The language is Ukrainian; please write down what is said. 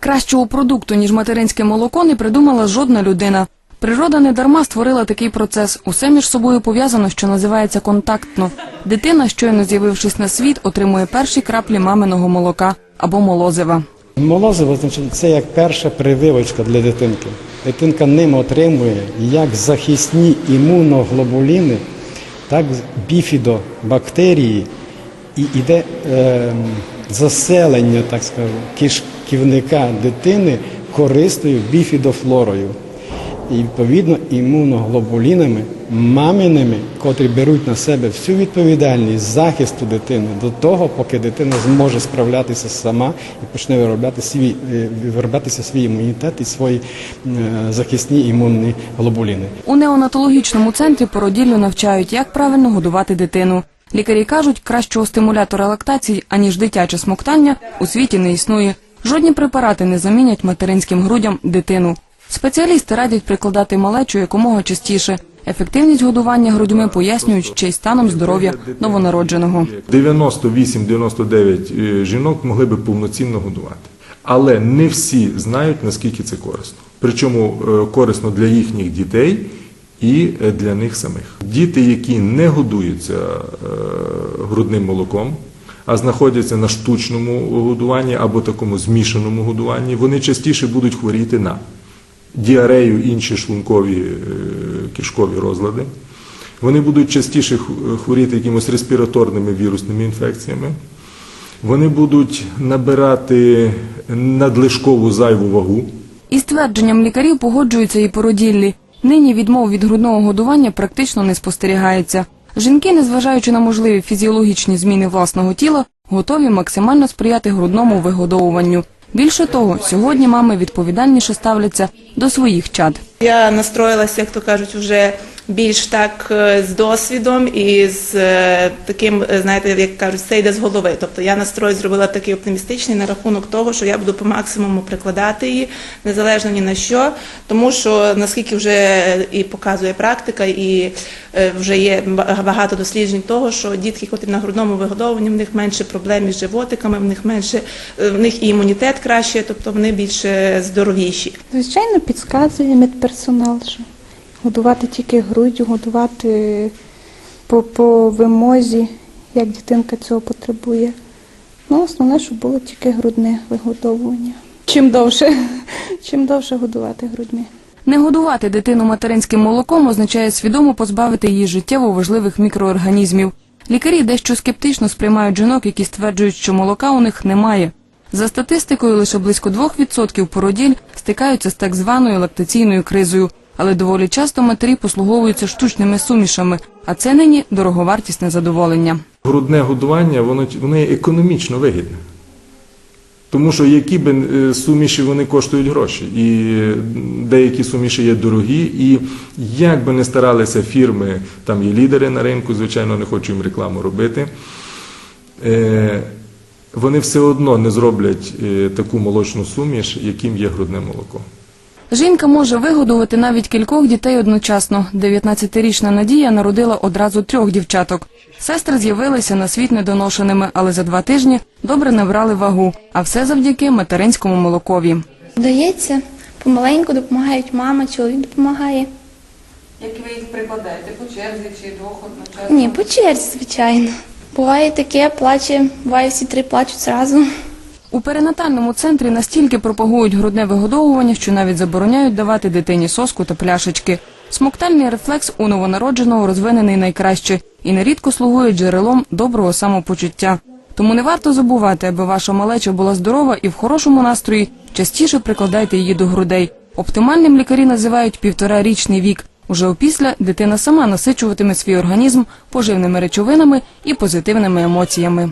Кращого продукту, ніж материнське молоко, не придумала жодна людина. Природа не дарма створила такий процес. Усе між собою пов'язано, що називається контактно. Дитина, щойно з'явившись на світ, отримує перші краплі маминого молока або молозива. Молозиво це як перша прививочка для дитинки. Дитинка ним отримує як захисні імуноглобуліни, так біфідобактерії і йде е, заселення, так скажу, кишківника дитини корисною біфідофлорою. І відповідно імуноглобулінами маминими, котрі беруть на себе всю відповідальність захисту дитини до того, поки дитина зможе справлятися сама і почне виробляти свій е, вироблятися свій імунітет і свої е, захисні імунні глобуліни. У неонатологічному центрі породіллю навчають, як правильно годувати дитину. Лікарі кажуть, кращого стимулятора лактації, аніж дитяче смоктання, у світі не існує. Жодні препарати не замінять материнським грудям дитину. Спеціалісти радять прикладати малечу якомога частіше. Ефективність годування грудьми пояснюють ще й станом здоров'я новонародженого. 98-99 жінок могли би повноцінно годувати. Але не всі знають, наскільки це корисно. Причому е, корисно для їхніх дітей і е, для них самих. Діти, які не годуються е, грудним молоком, а знаходяться на штучному годуванні або такому змішаному годуванні, вони частіше будуть хворіти на діарею, інші шлункові е, кишкові розлади. Вони будуть частіше хворіти якимось респіраторними вірусними інфекціями. Вони будуть набирати надлишкову зайву вагу. Із твердженням лікарів погоджуються і породіллі. Нині відмов від грудного годування практично не спостерігається. Жінки, незважаючи на можливі фізіологічні зміни власного тіла, готові максимально сприяти грудному вигодовуванню. Більше того, сьогодні мами відповідальніше ставляться до своїх чад. Я настроїлася, як то кажуть, вже більш так е, з досвідом і з е, таким, е, знаєте, як кажуть, це йде з голови. Тобто я настрой зробила такий оптимістичний на рахунок того, що я буду по максимуму прикладати її, незалежно ні на що, тому що наскільки вже і показує практика, і вже є ба- багато досліджень того, що дітки, котрі на грудному вигодовуванні, в них менше проблем із животиками, в них менше в них і імунітет краще, тобто вони більше здоровіші. Звичайно, підказує медперсонал, що годувати тільки груддю, годувати по, по вимозі, як дитинка цього потребує. Ну, основне, щоб було тільки грудне вигодовування. Чим довше, чим довше годувати грудьми. Не годувати дитину материнським молоком означає свідомо позбавити її життєво важливих мікроорганізмів. Лікарі дещо скептично сприймають жінок, які стверджують, що молока у них немає. За статистикою, лише близько 2% породіль стикаються з так званою лактаційною кризою, але доволі часто матері послуговуються штучними сумішами, а це нині дороговартісне задоволення. Грудне годування воно, воно є економічно вигідне. Тому що які б е, суміші вони коштують гроші, і деякі суміші є дорогі, і як би не старалися фірми, там є лідери на ринку, звичайно, не хочу їм рекламу робити, е, вони все одно не зроблять е, таку молочну суміш, яким є грудне молоко. Жінка може вигодувати навіть кількох дітей одночасно. 19-річна Надія народила одразу трьох дівчаток. Сестри з'явилися на світ недоношеними, але за два тижні добре набрали вагу. А все завдяки материнському молокові. Вдається, помаленьку допомагають мама, чоловік допомагає. Як ви їх прикладаєте по черзі чи двох одночасно? Ні, по черзі, звичайно. Буває таке, плаче, буває всі три плачуть зразу. У перинатальному центрі настільки пропагують грудне вигодовування, що навіть забороняють давати дитині соску та пляшечки. Смоктальний рефлекс у новонародженого розвинений найкраще і нерідко слугує джерелом доброго самопочуття. Тому не варто забувати, аби ваша малеча була здорова і в хорошому настрої, частіше прикладайте її до грудей. Оптимальним лікарі називають півторарічний вік. Уже опісля дитина сама насичуватиме свій організм поживними речовинами і позитивними емоціями.